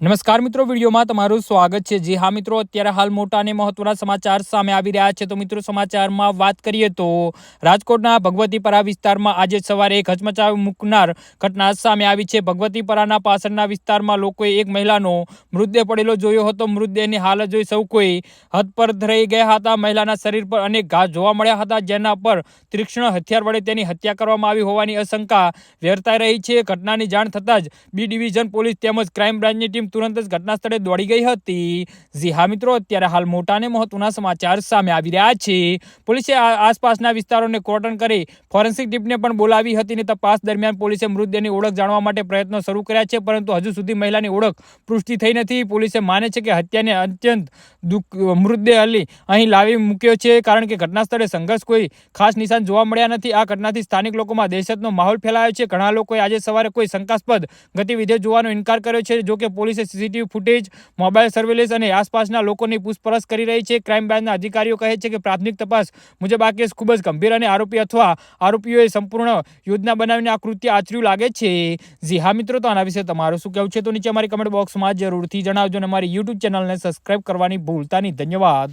નમસ્કાર મિત્રો, વિડીયોમાં તમારું સ્વાગત છે. જે હા મિત્રો, અત્યારે હાલ મોટા અને મહત્વના સમાચાર સામે આવી રહ્યા છે. તો મિત્રો, સમાચારમાં વાત કરીએ તો રાજકોટના ભગવતીપરા વિસ્તારમાં આજે સવારે એક હચમચાવી મૂકનાર ઘટના સામે આવી છે. ભગવતીપરાના પાછળના વિસ્તારમાં લોકોએ એક મહિલાનો મૃતદેહ પડેલો જોયો હતો. મૃતદેહની હાલત જોઈ સૌ કોઈ હતપર્ત રહી ગયા હતા. મહિલાના શરીર પર અનેક ઘા જોવા મળ્યા હતા, જેના પર તીક્ષ્ણ હથિયાર વડે તેની હત્યા કરવામાં આવી હોવાની આશંકા વેરતાઈ રહી છે. ઘટનાની જાણ થતાં જ બી ડિવિઝન પોલીસ તેમજ ક્રાઇમ બ્રાન્ચની ટીમ તુરંત જ ઘટના સ્થળે દોડી ગઈ હતી. જી હા મિત્રો, અત્યારે હાલ મોટા અને મહત્વના સમાચાર સામે આવી રહ્યા છે. પોલીસે આસપાસના વિસ્તારોને કોર્ટન કરી ફોરેન્સિક ટીમને પણ બોલાવી હતી અને તપાસ દરમિયાન પોલીસે મૃતદેહની ઓળખ જાણવા માટે પ્રયત્નો શરૂ કર્યા છે, પરંતુ હજુ સુધી મહિલાની ઓળખ પુષ્ટિ થઈ નથી. પોલીસે માને છે કે હત્યાને અત્યંત દુઃખ, મૃતદેહ અલી અહીં લાવી મૂક્યો છે, કારણ કે ઘટના સ્થળે સંઘર્ષ કોઈ ખાસ નિશાન જોવા મળ્યા નથી. આ ઘટનાથી સ્થાનિક લોકોમાં દહેશતનો માહોલ ફેલાયો છે. ઘણા લોકોએ આજે સવારે કોઈ શંકાસ્પદ ગતિવિધિ જોવાનો ઇનકાર કર્યો છે જો કે પોલીસે સીસીટીવી ફૂટેજ, મોબાઈલ સર્વેલન્સ અને આસપાસના લોકોની પૂછપરછ કરી રહી છે. ક્રાઇમ બ્રાન્ચના અધિકારીઓ કહે છે કે પ્રાથમિક તપાસ મુજબ આ કેસ ખૂબ જ ગંભીર અને આરોપી અથવા આરોપીઓએ સંપૂર્ણ યોજના બનાવીને આ કૃત્ય આચર્યું લાગે છે. જી હા મિત્રો, તો આના વિશે તમારું શું કહેવું છે? તો નીચે અમારી કમેન્ટ બોક્સમાં જરૂરથી જણાવજો અને અમારી યુટ્યુબ ચેનલને સબસ્ક્રાઇબ કરવાની ભૂલતા નહીં ધન્યવાદ.